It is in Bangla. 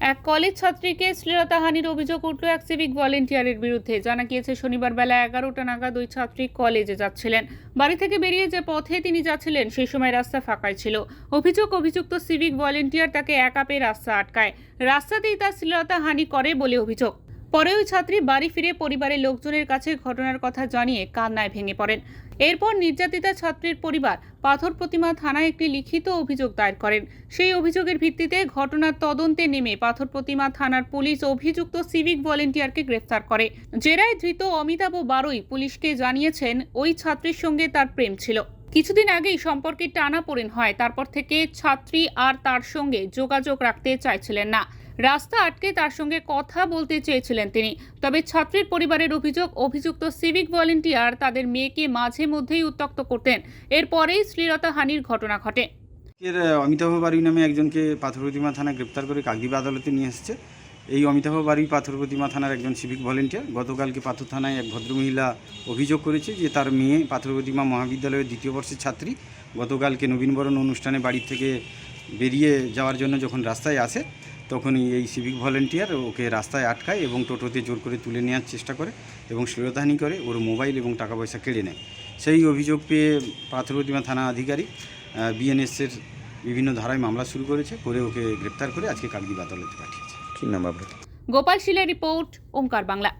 এক কলেজ ছাত্রীকে শ্লীলতাহানির অভিযোগ উঠল এক সিভিক ভলেন্টিয়ারের বিরুদ্ধে। জানা গিয়েছে, শনিবার বেলা এগারোটা নাগাদ ওই ছাত্রী কলেজে যাচ্ছিলেন। বাড়ি থেকে বেরিয়ে যে পথে তিনি যাচ্ছিলেন, সেই সময় রাস্তা ফাঁকাই ছিল। অভিযোগ, অভিযুক্ত সিভিক ভলেন্টিয়ার তাকে একা পেয়ে রাস্তা আটকায়। রাস্তাতেই তার শ্লীলতাহানি করে বলে অভিযোগ। পরে ওই ছাত্রী বাড়ি ফিরে পরিবারের লোকজনের কাছে ঘটনার কথা জানিয়ে কান্নায় ভেঙে পড়েন। এরপর নির্যাতিতা ছাত্রীর পরিবার পাথর প্রতিমা থানায় একটি লিখিত অভিযোগ দায়ের করেন। সেই অভিযোগের ভিত্তিতে ঘটনার তদন্তে নেমে পাথর প্রতিমা থানার পুলিশ অভিযুক্ত সিভিক ভলেন্টিয়ারকে গ্রেফতার করে। জেরায় ধৃত অমিতাভ বারুই পুলিশকে জানিয়েছেন ওই ছাত্রীর সঙ্গে তার প্রেম ছিল। কিছুদিন আগেই সম্পর্কে টানাপোড়েন হয়, তারপর থেকে ছাত্রী আর তার সঙ্গে যোগাযোগ রাখতে চাইছিলেন না। রাস্তা আটকে তার সঙ্গে কথা বলতে চেয়েছিলেন তিনি। তবে ছাত্রীর পরিবারের অভিযোগ, অভিযুক্ত সিভিক ভলেন্টিয়ার তাদের মেয়েকে মাঝে মধ্যেই উত্তক্ত করতেন। এরপরেই শ্লীলতা হানির ঘটনা ঘটে। এর অমিতাভ বাড়ি নামে একজনকে পাথর প্রতিমা থানা গ্রেপ্তার করে কাকদ্বীপ আদালতে নিয়ে এসেছে। এই অমিতাভ বাড়ি পাথর প্রতিমা থানার একজন সিভিক ভলেন্টিয়ার গতকালকে পাথর থানায় এক ভদ্রমহিলা অভিযোগ করেছে যে তার মেয়ে পাথর প্রতিমা মহাবিদ্যালয়ের দ্বিতীয় বর্ষের ছাত্রী গতকালকে নবীনবরণ অনুষ্ঠানে বাড়ি থেকে বেরিয়ে যাওয়ার জন্য যখন রাস্তায় আসে তখনই এই সিভিক ভলেন্টিয়ার ওকে রাস্তায় আটকায় এবং টোটোতে জোর করে তুলে নেওয়ার চেষ্টা করে এবং শ্লীলতাহানি করে ওর মোবাইল এবং টাকা পয়সা কেড়ে নেয়। সেই অভিযোগ পেয়ে পাথর প্রতিমা থানা আধিকারিক বিএনএসের বিভিন্ন ধারায় মামলা শুরু করেছে করে ওকে গ্রেপ্তার করে আজকে কাকদ্বীপ আদালতে পাঠিয়েছে। কি নাম আপনার? গোপাল শিলের রিপোর্ট ওঙ্কার বাংলা।